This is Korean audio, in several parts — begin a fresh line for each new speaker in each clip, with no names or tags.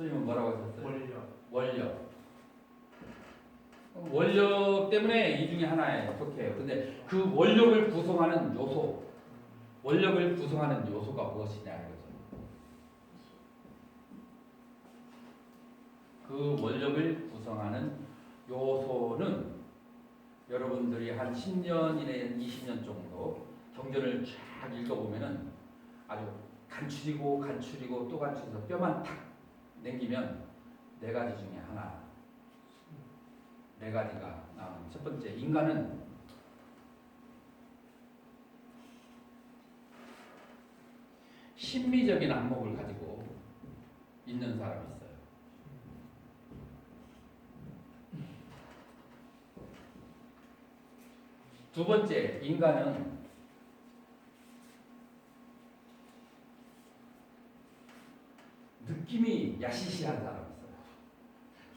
선생님은 뭐라고 하셨어요?
원력.
원력. 원력 때문에 이 중에 하나에 속해요. 근데 그 원력을 구성하는 요소, 원력을 구성하는 요소가 무엇이냐 이거죠. 그 원력을 구성하는 요소는 여러분들이 한 10년 이내 20년 정도 경전을 쫙 읽어보면은 아주 간추리고 간추리고 또 간추려서 뼈만 탁 남기면 네 가지 중에 하나 네 가지가 나오는 첫 번째 인간은 심미적인 안목을 가지고 있는 사람이 있어요. 두 번째 인간은 느낌이 야시시한 사람이 있어요.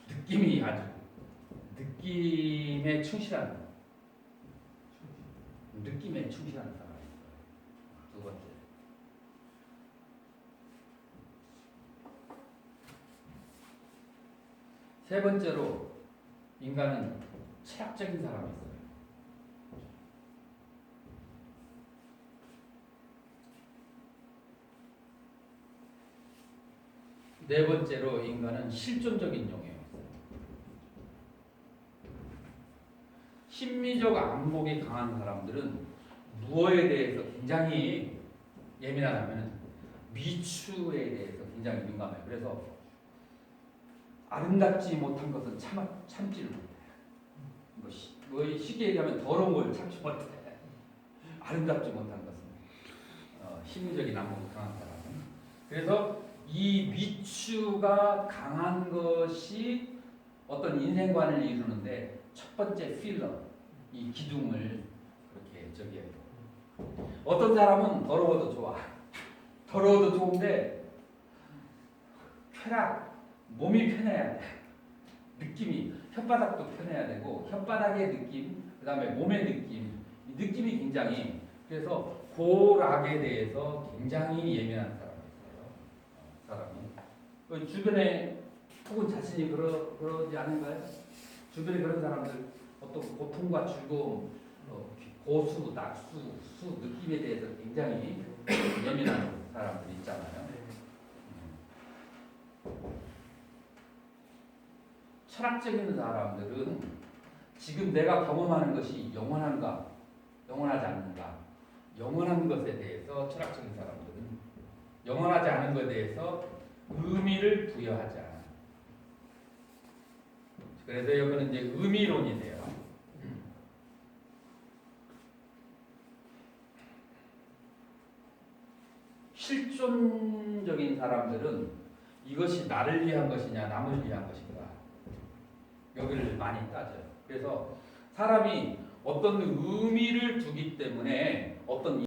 느낌이 아주 느낌에 충실한 느낌에 충실한 사람이 있어요. 두 번째. 세 번째로 인간은 철학적인 사람이 있어요. 네 번째로 인간은 실존적인 용이에요. 심미적 안목이 강한 사람들은 무엇에 대해서 굉장히 예민하다면 미추에 대해서 굉장히 민감해요. 그래서 아름답지 못한 것은 참 참지를 못해. 뭐, 시, 뭐 쉽게 얘기하면 더러운 걸 참지 못해. 아름답지 못한 것은 어, 심미적인 안목이 강한 사람은 그래서 이 미추가 강한 것이 어떤 인생관을 이루는데 첫 번째 필러 이 기둥을 그렇게 저기 해요. 어떤 사람은 더러워도 좋아. 더러워도 좋은데 쾌락 몸이 편해야 돼. 느낌이 혓바닥도 편해야 되고 혓바닥의 느낌 그다음에 몸의 느낌 이 느낌이 굉장히 그래서 고락에 대해서 굉장히 예민한 사람이 그 주변에 혹은 자신이 그러 그러지 않은가요? 주변에 그런 사람들 어떤 고통과 즐거움, 어, 고수, 낙수, 수 느낌에 대해서 굉장히 예민한 사람들 있잖아요. 철학적인 사람들은 지금 내가 경험하는 것이 영원한가, 영원하지 않는가, 영원한 것에 대해서 철학적인 사람들은 영원하지 않은 것에 대해서 의미를 않아요. 그래서 여기는 이제 의미론이 돼요. 실존적인 사람들은 이것이 나를 위한 것이냐 남을 위한 것인가 여기를 많이 따져요. 그래서 사람이 어떤 의미를 두기 때문에 어떤